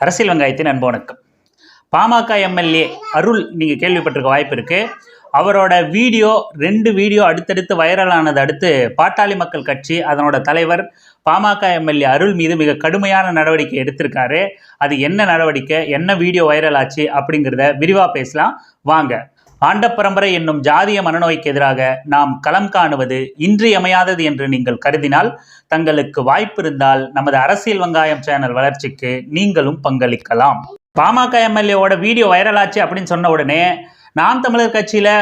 அரசியல் வெங்காயத்தின் அன்பவனுக்கும் பாமக எம்எல்ஏ அருள் நீங்கள் கேள்விப்பட்டிருக்க வாய்ப்பு இருக்குது அவரோட வீடியோ ரெண்டு வீடியோ அடுத்தடுத்து வைரலானது அடுத்து பாட்டாளி மக்கள் கட்சி அதனோட தலைவர் பாமக எம்எல்ஏ அருள் மீது மிக கடுமையான நடவடிக்கை எடுத்திருக்காரு. அது என்ன நடவடிக்கை என்ன வீடியோ வைரல் ஆச்சு அப்படிங்கிறத விரிவாக பேசலாம். வாங்க. ஆண்ட பரம்பரை என்னும் ஜாதிய மனநோய்க்கு எதிராக நாம் களம் காணுவது இன்றியமையாதது என்று நீங்கள் கருதினால் தங்களுக்கு வாய்ப்பு இருந்தால் நமது அரசியல் வெங்காயம் சேனல் வளர்ச்சிக்கு நீங்களும் பங்களிக்கலாம். பாமக எம்எல்ஏவோட வீடியோ வைரல் ஆச்சு அப்படின்னு சொன்ன உடனே நாம் தமிழர் கட்சியில்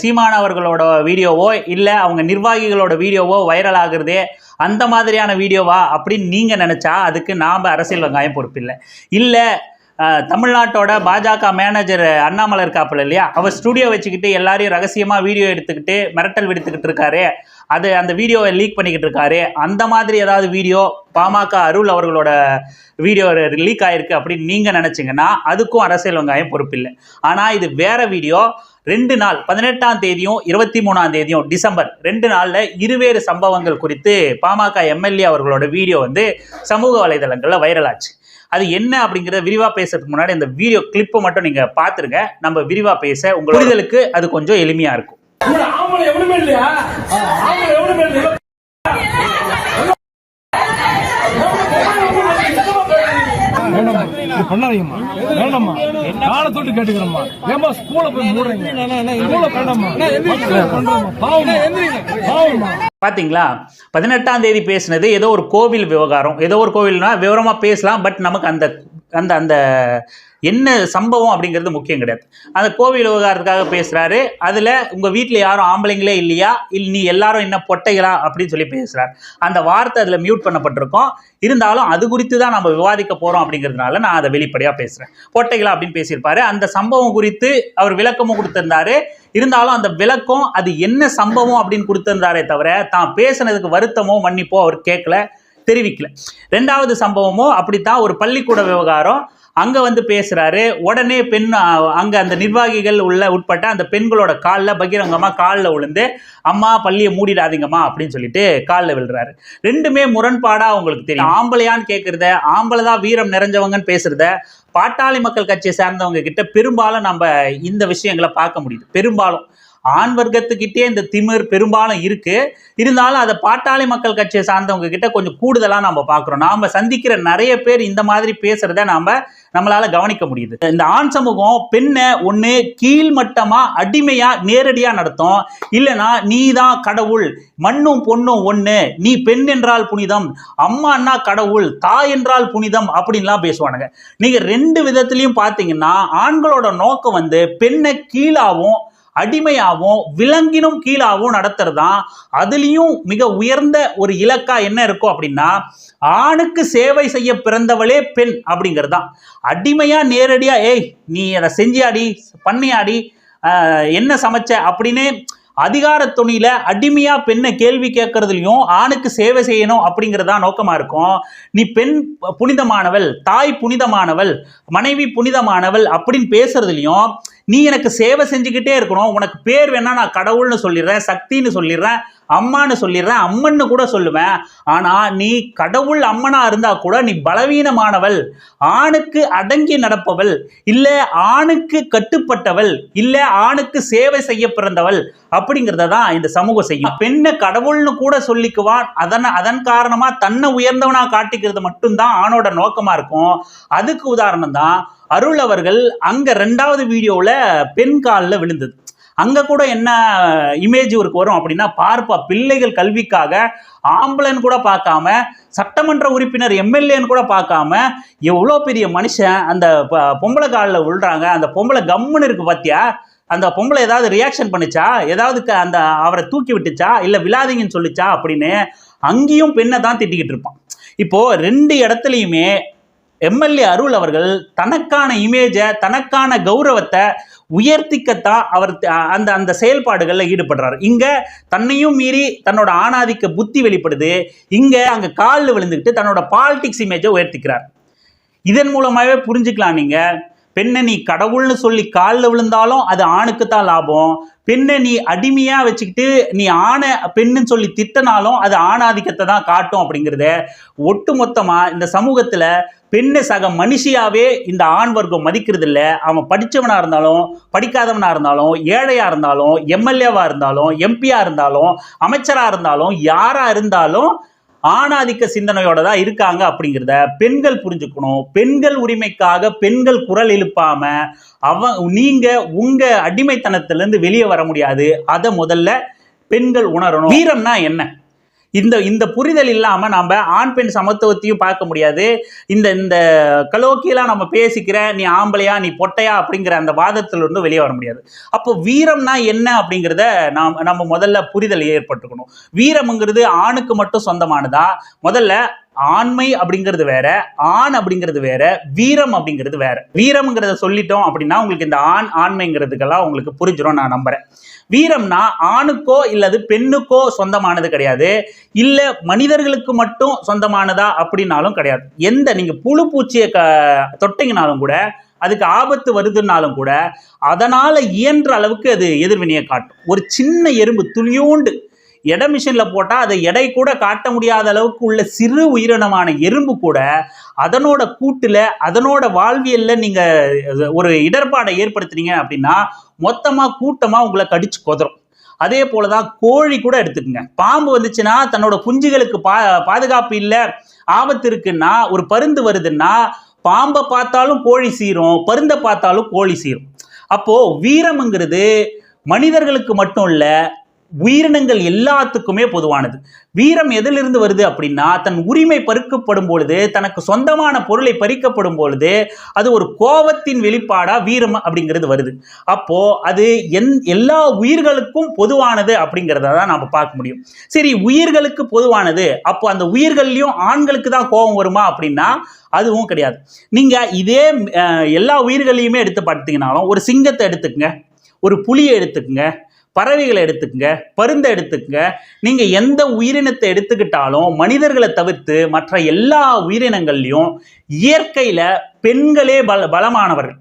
சீமான் அவர்களோட வீடியோவோ இல்லை அவங்க நிர்வாகிகளோட வீடியோவோ வைரல் ஆகுறதே அந்த மாதிரியான வீடியோவா அப்படின்னு நீங்கள் நினச்சா அதுக்கு நாம் அரசியல் வெங்காயம் பொறுப்பில்லை. இல்லை தமிழ்நாட்டோட பாஜக மேனேஜர் அண்ணாமலை இருக்காப்புல இல்லையா? அவர் ஸ்டுடியோ வச்சுக்கிட்டு எல்லாரையும் ரகசியமாக வீடியோ எடுத்துக்கிட்டு மிரட்டல் விடுத்துக்கிட்டு இருக்காரு. அது அந்த வீடியோவை லீக் பண்ணிக்கிட்டு இருக்காரு. அந்த மாதிரி ஏதாவது வீடியோ பாமக அருள் அவர்களோட வீடியோ லீக் ஆயிருக்கு அப்படின்னு நீங்கள் நினச்சிங்கன்னா அதுக்கும் அரசியல் வெங்காயம் பொறுப்பில்லை. ஆனால் இது வேற வீடியோ ரெண்டு நாள் பதினெட்டாம் தேதியும் இருபத்தி மூணாம் தேதியும் டிசம்பர் ரெண்டு நாளில் இருவேறு சம்பவங்கள் குறித்து பாமக எம்எல்ஏ அவர்களோட வீடியோ வந்து சமூக வலைதளங்களில் வைரல் ஆச்சு. அது என்ன அப்படிங்கிறத விரிவாக பேசுறதுக்கு முன்னாடி இந்த வீடியோ கிளிப்பை மட்டும் நீங்கள் பார்த்துருங்க நம்ம விரிவாக பேச உங்கள் புரிதலுக்கு அது கொஞ்சம் எளிமையாக இருக்கும் பண்ணாதீங்கம்மா வேண்டாம்மா காலை தொட்டு கேட்டுக்கிறோம்மா ஏமா ஸ்கூல போய் மூடுறீங்க ஸ்கூல வேண்டாம்மா பண்றோம்மா பாவம்மா பாவம்மா பார்த்தீங்களா பதினெட்டாம் தேதி பேசினது ஏதோ ஒரு கோவில் விவகாரம். ஏதோ ஒரு கோவில்னா விவரமாக பேசலாம் பட் நமக்கு அந்த அந்த அந்த என்ன சம்பவம் அப்படிங்கிறது முக்கியம் கிடையாது. அந்த கோவில் விவகாரத்துக்காக பேசுகிறாரு அதில் உங்கள் வீட்டில் யாரும் ஆம்பளைங்களே இல்லையா? இல்லை நீ எல்லாரும் என்ன பொட்டைகளா? அப்படின்னு சொல்லி பேசுகிறார் அந்த வார்த்தை அதில் மியூட் பண்ணப்பட்டிருக்கோம். இருந்தாலும் அது குறித்து தான் நம்ம விவாதிக்க போகிறோம் அப்படிங்கிறதுனால நான் அதை வெளிப்படையாக பேசுகிறேன் பொட்டைகளா அப்படின்னு பேசியிருப்பாரு. அந்த சம்பவம் குறித்து அவர் விளக்கமும் கொடுத்திருந்தாரு. இருந்தாலும் அந்த விளக்கம் அது என்ன சம்பவம் அப்படின்னு கொடுத்திருந்தாரே தவிர தான் பேசுனதுக்கு வருத்தமோ மன்னிப்போ அவர் கேட்கல. தெரிவிக்கல. ரெண்டாவது சம்பவமோ அப்படித்தான் ஒரு பள்ளிக்கூட விவகாரம். அங்கே வந்து பேசுகிறாரு உடனே பெண் அங்கே அந்த நிர்வாகிகள் உள்ள உட்பட்ட அந்த பெண்களோட காலில் பகிரங்கமாக காலில் விழுந்து அம்மா பள்ளியை மூடிடாதீங்கம்மா அப்படின்னு சொல்லிட்டு காலில் விழுறாரு. ரெண்டுமே முரண்பாடாக அவங்களுக்கு தெரியும். ஆம்பளையான்னு கேட்குறத ஆம்பளை தான் வீரம் நிறைஞ்சவங்கன்னு பேசுகிறத பாட்டாளி மக்கள் கட்சியை சார்ந்தவங்க கிட்ட பெரும்பாலும் நம்ம இந்த விஷயங்களை பார்க்க முடியுது. பெரும்பாலும். ஆண் வர்க்கத்துக்கிட்டே இந்த திமிர் பெரும்பாலும் இருக்கு. இருந்தாலும் அதை பாட்டாளி மக்கள் கட்சியை சார்ந்தவங்க கிட்ட கொஞ்சம் கூடுதலாக நம்ம பார்க்குறோம். நாம் சந்திக்கிற நிறைய பேர் இந்த மாதிரி பேசுறத நாம் நம்மளால் கவனிக்க முடியுது. இந்த ஆண் சமூகம் பெண்ணை ஒன்று கீழ்மட்டமாக அடிமையாக நேரடியாக நடத்தும். இல்லைனா நீ தான் கடவுள் மண்ணும் பொண்ணும் ஒன்று நீ பெண் என்றால் புனிதம் அம்மான்னா கடவுள் தாய் என்றால் புனிதம் அப்படின்லாம் பேசுவானுங்க. நீங்கள் ரெண்டு விதத்துலையும் பார்த்தீங்கன்னா ஆண்களோட நோக்கம் வந்து பெண்ணை கீழாவும் அடிமையாகவும் விலங்கினும் கீழாகவும் நடத்துறது தான் அதுலேயும் மிக உயர்ந்த ஒரு இலக்கா என்ன இருக்கும் அப்படின்னா ஆணுக்கு சேவை செய்ய பிறந்தவளே பெண் அப்படிங்கிறது தான் அடிமையா நேரடியா ஏய் நீ அதை செஞ்சியாடி பண்ணியாடி என்ன சமைச்ச? அப்படின்னு அதிகார துணியில அடிமையா பெண்ணை கேள்வி கேட்கறதுலையும் ஆணுக்கு சேவை செய்யணும் அப்படிங்கிறதா நோக்கமா இருக்கும். நீ பெண் புனிதமானவள் தாய் புனிதமானவள் மனைவி புனிதமானவள் அப்படின்னு பேசுறதுலையும் நீ எனக்கு சேவை செஞ்சுக்கிட்டே இருக்கணும். உனக்கு பேர் வேணா நான் கடவுள்னு சொல்லிடுறேன் சக்தின்னு சொல்லிடுறேன். அம்மான்னு சொல்லிடுறேன் அம்மன்னு கூட சொல்லுவேன். ஆனால் நீ கடவுள் அம்மனாக இருந்தால் கூட நீ பலவீனமானவள். ஆணுக்கு அடங்கி நடப்பவள். இல்லை ஆணுக்கு கட்டுப்பட்டவள். இல்லை ஆணுக்கு சேவை செய்ய பிறந்தவள். அப்படிங்கிறத தான் இந்த சமூகம் செய்யும். பெண்ணை கடவுள்னு கூட சொல்லிக்குவான். அதன் அதன் காரணமாக தன்னை உயர்ந்தவனாக காட்டிக்கிறது மட்டும்தான் ஆணோட நோக்கமாக இருக்கும். அதுக்கு உதாரணம் தான் அருள் அவர்கள் அங்கே ரெண்டாவது வீடியோவில் பெண் காலில் விழுந்தது. அங்க கூட என்ன இமேஜ் இவருக்கு வரும் அப்படின்னா பார்ப்பா பிள்ளைகள் கல்விக்காக ஆம்பளைன்னு கூட பார்க்காம சட்டமன்ற உறுப்பினர் எம்எல்ஏன்னு கூட பார்க்காம எவ்வளோ பெரிய மனுஷன் அந்த ப- பொம்பளை காலில் விழுறாங்க அந்த பொம்பளை கம்முன்னு இருக்கு பாத்தியா? அந்த பொம்பளை ஏதாவது ரியாக்ஷன் பண்ணுச்சா? ஏதாவது க- அந்த அவரை தூக்கி விட்டுச்சா? இல்லை விழாதீங்கன்னு சொல்லிச்சா? அப்படின்னு அங்கேயும் பெண்ணை தான் திட்டிக்கிட்டு இருப்பான். இப்போ ரெண்டு இடத்துலையுமே எம்எல்ஏ அருள் அவர்கள் தனக்கான இமேஜை தனக்கான கௌரவத்தை உயர்த்திக்கத்தான் அவர் அந்த அந்த செயல்பாடுகளில் ஈடுபடுறார். இங்க தன்னையும் மீறி தன்னோட ஆணாதிக்க புத்தி வெளிப்படுது. இங்க அங்க காலில் விழுந்துக்கிட்டு தன்னோட பாலிடிக்ஸ் இமேஜை உயர்த்திக்கிறார். இதன் மூலமாகவே புரிஞ்சுக்கலாம் நீங்கள் பெண்ணை நீ கடவுள்னு சொல்லி காலில் விழுந்தாலும் அது ஆணுக்கு தான் லாபம். பெண்ணை நீ அடிமையா வச்சுக்கிட்டு நீ ஆணை பெண்ணுன்னு சொல்லி திட்டினாலும் அது ஆணாதிக்கத்தை தான் காட்டும் அப்படிங்கிறத ஒட்டு மொத்தமா இந்த சமூகத்துல பெண்ணை சக மனுஷியாவே இந்த ஆண் வர்க்கம் மதிக்கிறது இல்ல அவன் படிச்சவனா இருந்தாலும் படிக்காதவனா இருந்தாலும் ஏழையா இருந்தாலும் எம்எல்ஏவா இருந்தாலும் எம்பியா இருந்தாலும் அமைச்சரா இருந்தாலும் யாரா இருந்தாலும் ஆணாதிக்க சிந்தனையோட தான் இருக்காங்க அப்படிங்கிறத பெண்கள் புரிஞ்சுக்கணும். பெண்கள் உரிமைக்காக பெண்கள் குரல் எழுப்பாம அவ நீங்க உங்க அடிமைத்தனத்திலிருந்து வெளியே வர முடியாது. அதை முதல்ல பெண்கள் உணரணும். வீரம்னா என்ன? இந்த இந்த புரிதல் இல்லாமல் நம்ம ஆண் பெண் சமத்துவத்தையும் பார்க்க முடியாது. இந்த இந்த கலோக்கியெல்லாம் நம்ம பேசிக்கிற நீ ஆம்பளையா நீ பொட்டையா அப்படிங்கிற அந்த வாதத்திலிருந்து வெளியே வர முடியாது. அப்போ வீரம்னா என்ன அப்படிங்கிறத நாம் நம்ம முதல்ல புரிதல் ஏற்பட்டுக்கணும். வீரம்ங்கிறது ஆணுக்கு மட்டும் சொந்தமானதா? முதல்ல ஆண்மை அப்படிங்கிறது வேற ஆண் அப்படிங்கிறது வேற வீரம் அப்படிங்கிறது வேற. வீரம்ங்கிறத சொல்லிட்டோம் அப்படின்னா உங்களுக்கு இந்த ஆண் ஆண்மைங்கிறதுக்கெல்லாம் உங்களுக்கு புரிஞ்சிடும் நான் நம்புறேன். வீரம்னா ஆணுக்கோ இல்லது பெண்ணுக்கோ சொந்தமானது கிடையாது. இல்ல மனிதர்களுக்கு மட்டும் சொந்தமானதா அப்படின்னாலும் கிடையாது. எந்த நீங்க புழு பூச்சியை க தொட்டிங்கனாலும் கூட அதுக்கு ஆபத்து வருதுன்னாலும் கூட அதனால இயன்ற அளவுக்கு அது எதிர்வினையை காட்டும். ஒரு சின்ன எறும்பு துளியூண்டு எடை மிஷினில் போட்டால் அதை எடை கூட காட்ட முடியாத அளவுக்கு உள்ள சிறு உயிரினமான எறும்பு கூட அதனோட கூட்டில் அதனோட வாழ்வியலில் நீங்கள் ஒரு இடர்பாடை ஏற்படுத்துனீங்க அப்படின்னா மொத்தமாக கூட்டமாக உங்களை கடிச்சு கொதறும். அதே போலதான் கோழி கூட எடுத்துக்கோங்க. பாம்பு வந்துச்சுன்னா தன்னோட குஞ்சுகளுக்கு பா பாதுகாப்பு இல்லை ஆபத்து இருக்குன்னா ஒரு பருந்து வருதுன்னா பாம்பை பார்த்தாலும் கோழி சீரும் பருந்தை பார்த்தாலும் கோழி சீரும். அப்போது வீரம்ங்கிறது மனிதர்களுக்கு மட்டும் இல்லை உயிரினங்கள் எல்லாத்துக்குமே பொதுவானது. வீரம் எதிலிருந்து வருது அப்படின்னா தன் உரிமை பறிக்கப்படும் பொழுது தனக்கு சொந்தமான பொருளை பறிக்கப்படும் பொழுது அது ஒரு கோபத்தின் வெளிப்பாடா வீரம் அப்படிங்கிறது வருது. அப்போ அது என் எல்லா உயிர்களுக்கும் பொதுவானது அப்படிங்கிறத தான் நாம பார்க்க முடியும். சரி உயிர்களுக்கு பொதுவானது. அப்போ அந்த உயிர்கள்லையும் ஆண்களுக்கு தான் கோபம் வருமா அப்படின்னா அதுவும் கிடையாது. நீங்க இதே எல்லா உயிர்களையுமே எடுத்து பார்த்தீங்கன்னாலும் ஒரு சிங்கத்தை எடுத்துக்கங்க. ஒரு புலியை எடுத்துக்கங்க. பறவைகளை எடுத்துக்கங்க பருந்தை எடுத்துக்கங்க. நீங்கள் எந்த உயிரினத்தை எடுத்துக்கிட்டாலும் மனிதர்களை தவிர்த்து மற்ற எல்லா உயிரினங்கள்லையும் இயற்கையில் பெண்களே பல பலமானவர்கள்.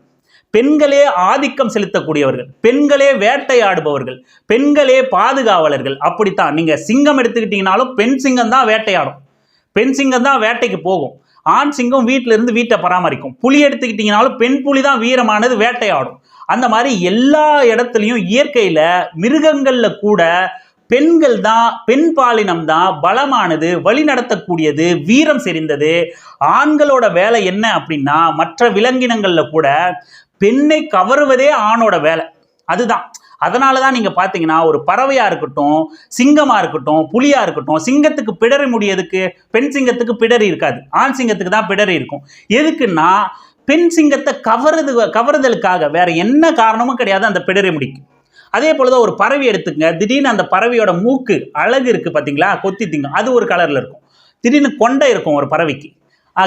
பெண்களே ஆதிக்கம் செலுத்தக்கூடியவர்கள். பெண்களே வேட்டையாடுபவர்கள். பெண்களே பாதுகாவலர்கள். அப்படித்தான். நீங்கள் சிங்கம் எடுத்துக்கிட்டீங்கனாலும் பெண் சிங்கம் தான் வேட்டையாடும். பெண் சிங்கம் தான் வேட்டைக்கு போகும். ஆண் சிங்கம் வீட்டில இருந்து வீட்டை பராமரிக்கும். புலி எடுத்துக்கிட்டீங்கனாலும் பெண் புலி தான் வீரமானது வேட்டையாடும். அந்த மாதிரி எல்லா இடத்துலையும் இயற்கையில மிருகங்கள்ல கூட பெண்கள் தான் பெண் பாலினம் தான் பலமானது வழி நடத்தக்கூடியது வீரம் செறிந்தது. ஆண்களோட வேலை என்ன அப்படின்னா மற்ற விலங்கினங்கள்ல கூட பெண்ணை கவருவதே ஆணோட வேலை. அதுதான். அதனால தான் நீங்க பாத்தீங்கன்னா ஒரு பறவையா இருக்கட்டும் சிங்கமா இருக்கட்டும் புலியா இருக்கட்டும் சிங்கத்துக்கு பிடரி முடியதுக்கு பெண் சிங்கத்துக்கு பிடரி இருக்காது. ஆண் சிங்கத்துக்கு தான் பிடரி இருக்கும். எதுக்குன்னா பெண் சிங்கத்தை கவருது கவருதலுக்காக வேற என்ன காரணமும் கிடையாது அந்த பிடரி முடிக்கு அதே போலதான் ஒரு பறவை எடுத்துக்கங்க. திடீர்னு அந்த பறவையோட மூக்கு அழகு இருக்கு பாத்தீங்களா? கொத்தி திங்கும். அது ஒரு கலர்ல இருக்கும். திடீர்னு கொண்டை இருக்கும் ஒரு பறவைக்கு.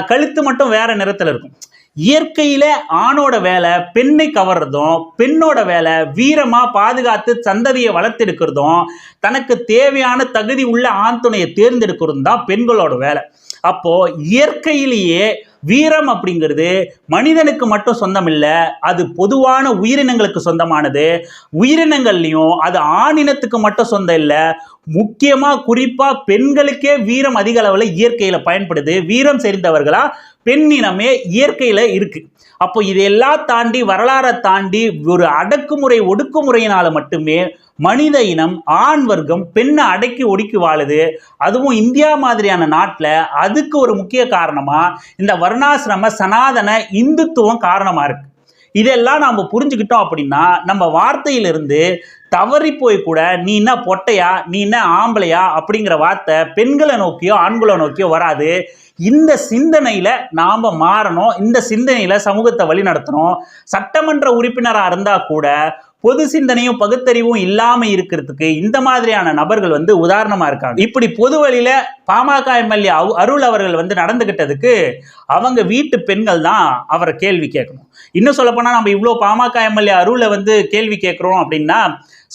கழுத்து மட்டும் வேற நிறத்துல இருக்கும். இயற்கையில ஆணோட வேலை பெண்ணை கவர்றதும் பெண்ணோட வேலை வீரமா பாதுகாத்து சந்ததியை வளர்த்தெடுக்கிறதும் தனக்கு தேவையான தகுதி உள்ள ஆண் துணையை தேர்ந்தெடுக்கிறதும் தான் பெண்களோட வேலை. அப்போ இயற்கையிலேயே வீரம் அப்படிங்கிறது மனிதனுக்கு மட்டும் சொந்தம் இல்லை அது பொதுவான உயிரினங்களுக்கு சொந்தமானது. உயிரினங்கள்லையும் அது ஆணினத்துக்கு மட்டும் சொந்தம் இல்லை. முக்கியமாக குறிப்பாக பெண்களுக்கே வீரம் அதிக அளவில் இயற்கையில் பயன்படுது. வீரம் சேர்ந்தவர்களா? பெண்ணினமே இயற்கையில் இருக்கு. அப்போ இதையெல்லாம் தாண்டி வரலாறை தாண்டி ஒரு அடக்குமுறை ஒடுக்குமுறையினால மட்டுமே மனித இனம் ஆண் வர்க்கம் பெண்ணை அடக்கி ஒடுக்கி வாழுது. அதுவும் இந்தியா மாதிரியான நாட்டில் அதுக்கு ஒரு முக்கிய காரணமாக இந்த வர்ணாசிரம சனாதன இந்துத்துவம் காரணமாக இருக்கு. இதெல்லாம் நாம் புரிஞ்சுக்கிட்டோம் அப்படின்னா நம்ம வார்த்தையிலிருந்து தவறி போய் கூட நீ என்ன பொட்டையா நீ என்ன ஆம்பளையா அப்படிங்கிற வார்த்தை பெண்களை நோக்கியோ ஆண்களை நோக்கியோ வராது. இந்த சிந்தனையில் நாம் மாறணும். இந்த சிந்தனையில் சமூகத்தை வழி நடத்தணும் சட்டமன்ற உறுப்பினராக இருந்தால் கூட பொது சிந்தனையும் பகுத்தறிவும் இல்லாம இருக்கிறதுக்கு இந்த மாதிரியான நபர்கள் வந்து உதாரணமா இருக்காங்க. இப்படி பொது வழியில பாமக எம்எல்ஏ அருள் அவர்கள் வந்து நடந்துகிட்டதுக்கு அவங்க வீட்டு பெண்கள் தான் அவரை கேள்வி கேட்கணும். இன்னும் சொல்லப்போனால் நம்ம இவ்வளோ பாமக எம்எல்ஏ அருளை வந்து கேள்வி கேட்குறோம் அப்படின்னா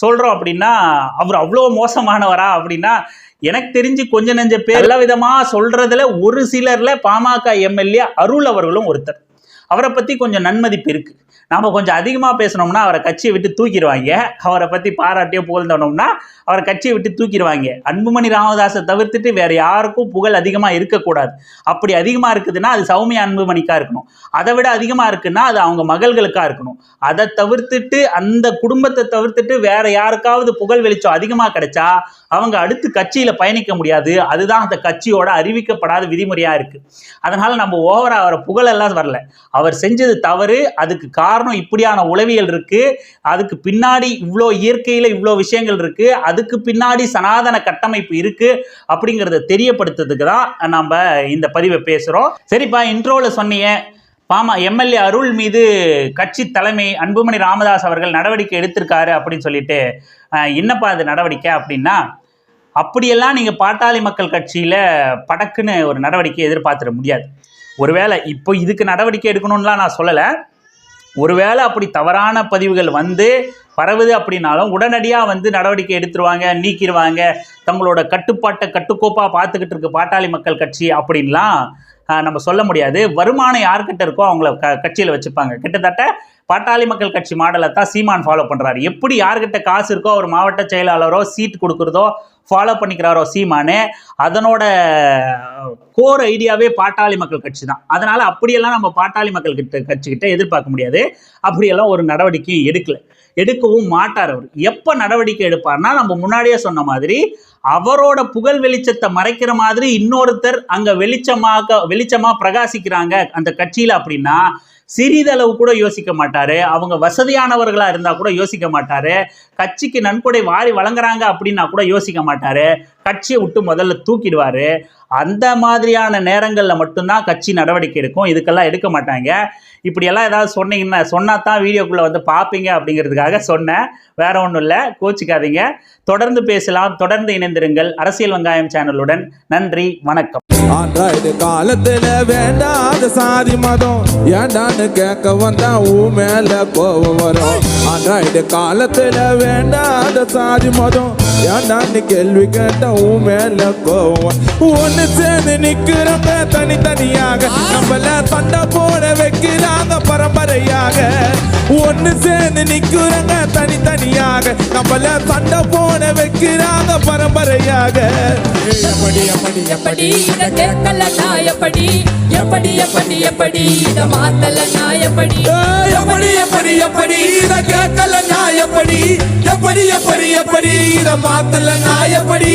சொல்றோம் அப்படின்னா அவர் அவ்வளோ மோசமானவரா அப்படின்னா எனக்கு தெரிஞ்சு கொஞ்ச நெஞ்ச பேர் எல்லா விதமா சொல்றதுல ஒரு சிலர்ல பாமக எம்எல்ஏ அருள் அவர்களும் ஒருத்தர். அவரை பற்றி கொஞ்சம் நன்மதிப்பு இருக்குது நாம் கொஞ்சம் அதிகமாக பேசினோம்னா அவரை கட்சியை விட்டு தூக்கிடுவாங்க. அவரை பற்றி பாராட்டியோ புகழ்ந்தோம்னா அவரை கட்சியை விட்டு தூக்கிடுவாங்க. அன்புமணி ராமதாஸை தவிர்த்துட்டு வேறு யாருக்கும் புகழ் அதிகமாக இருக்கக்கூடாது. அப்படி அதிகமாக இருக்குதுன்னா அது சௌமியா அன்புமணிக்காக இருக்கணும். அதை விட அதிகமாக இருக்குன்னா அது அவங்க மகள்களுக்காக இருக்கணும். அதை தவிர்த்துட்டு அந்த குடும்பத்தை தவிர்த்துட்டு வேற யாருக்காவது புகழ் வெளிச்சம் அதிகமாக கிடைச்சா அவங்க அடுத்து கட்சியில் பயணிக்க முடியாது. அதுதான் அந்த கட்சியோட அறிவிக்கப்படாத விதிமுறையாக இருக்குது அதனால் நம்ம ஓவராக அவரை புகழெல்லாம் வரல. அவர் செஞ்சது தவறு. அதுக்கு காரணம் இப்படியான உளவியல் இருக்குது அதுக்கு பின்னாடி இவ்வளோ இயற்கையில் இவ்வளோ விஷயங்கள் இருக்குது அதுக்கு பின்னாடி சனாதன கட்டமைப்பு இருக்குது அப்படிங்கிறத தெரியப்படுத்துறதுக்கு தான் நம்ம இந்த பதிவை பேசுகிறோம் சரிப்பா இன்ட்ரோவில் சொன்னீங்க. பாமா எம்எல்ஏ அருள் மீது கட்சி தலைமை அன்புமணி ராமதாஸ் அவர்கள் நடவடிக்கை எடுத்திருக்காரு அப்படின்னு சொல்லிட்டு என்னப்பா அது நடவடிக்கை அப்படின்னா அப்படியெல்லாம் நீங்கள் பாட்டாளி மக்கள் கட்சியில் படக்குன்னு ஒரு நடவடிக்கை எதிர்பார்த்துட முடியாது. ஒருவேளை இப்போ இதுக்கு நடவடிக்கை எடுக்கணும்லாம் நான் சொல்லலை. ஒருவேளை அப்படி தவறான பதிவுகள் வந்து பரவுது அப்படின்னாலும் உடனடியாக வந்து நடவடிக்கை எடுத்துருவாங்க நீக்கிடுவாங்க தங்களோட கட்டுப்பாட்டை கட்டுக்கோப்பாக பார்த்துக்கிட்டு இருக்கு பாட்டாளி மக்கள் கட்சி அப்படின்லாம் நம்ம சொல்ல முடியாது. வருமானம் யார்கிட்ட இருக்கோ அவங்கள க கட்சியில் வச்சுப்பாங்க. கிட்டத்தட்ட பாட்டாளி மக்கள் கட்சி மாடலை தான் சீமான் ஃபாலோ பண்ணுறாரு எப்படி யார்கிட்ட காசு இருக்கோ ஒரு மாவட்ட செயலாளரோ சீட் கொடுக்குறதோ ஃபாலோ பண்ணிக்கிறாரோ சீமானு அதனோட கோர் ஐடியாவே பாட்டாளி மக்கள் கட்சி தான். அதனால் அப்படியெல்லாம் நம்ம பாட்டாளி மக்கள் கிட்ட கட்சிக்கிட்ட எதிர்பார்க்க முடியாது. அப்படியெல்லாம் ஒரு நடவடிக்கையும் எடுக்கல. எடுக்கவும் மாட்டார் அவர். எப்போ நடவடிக்கை எடுப்பார்னா நம்ம முன்னாடியே சொன்ன மாதிரி அவரோட புகழ் வெளிச்சத்தை மறைக்கிற மாதிரி இன்னொருத்தர் அங்க வெளிச்சமாக வெளிச்சமா பிரகாசிக்கிறாங்க அந்த கட்சியில அப்படின்னா சிறிதளவு கூட யோசிக்க மாட்டாரு. அவங்க வசதியானவர்களா இருந்தா கூட யோசிக்க மாட்டாரு. கட்சிக்கு நன்கொடை வாரி வழங்குறாங்க அப்படின்னா கூட யோசிக்க மாட்டாரு. கட்சியை விட்டு முதல்ல தூக்கிடுவாரு. அந்த மாதிரியான நேரங்களில் மட்டும்தான் கட்சி நடவடிக்கை எடுக்கும். இதுக்கெல்லாம் எடுக்க மாட்டாங்க. இப்படியெல்லாம் ஏதாவது சொன்னீங்கன்னா சொன்னா தான் வீடியோக்குள்ளே வந்து பார்ப்பீங்க அப்படிங்கிறதுக்காக சொன்னேன். வேற ஒன்றும் இல்லை. கோச்சிக்காதீங்க. தொடர்ந்து பேசலாம். தொடர்ந்து இணைந்திருங்கள் அரசியல் வெங்காயம் சேனலுடன். நன்றி வணக்கம். ஆண்ட்ராய்டு காலத்துல வேண்டாத சாதி மதம். ஏண்டான்னு கேட்க வந்தா ஊ மேல கோவம் வரும். ஆண்ட்ராய்டு காலத்துல வேண்டாத சாதி மதம். ஏண்டான்னு கேள்வி கேட்ட ஊ மேல கோவம் ஒன்னு ஒண்ணு சேர்ந்து நிக்கிறவங்க தனித்தனியாக நம்மள சண்டை போட வைக்கிறாங்க பரம்பரை ஒண்ணு சேர்ந்து நிக்கிறவங்க தனித்தனியாக. நம்மள சண்டை போட வைக்கிறாங்க பரம்பரையாக. எப்படி எப்படி எப்படி இத கேட்கலன்னா எப்படி? எப்படி எப்படி எப்படி? இத மாத்தலன்னா எப்படி? எப்படி எப்படி எப்படி? இத கேட்கல நான் எப்படி? எப்படி எப்படி எப்படி? இத மாத்தல நான் எப்படி?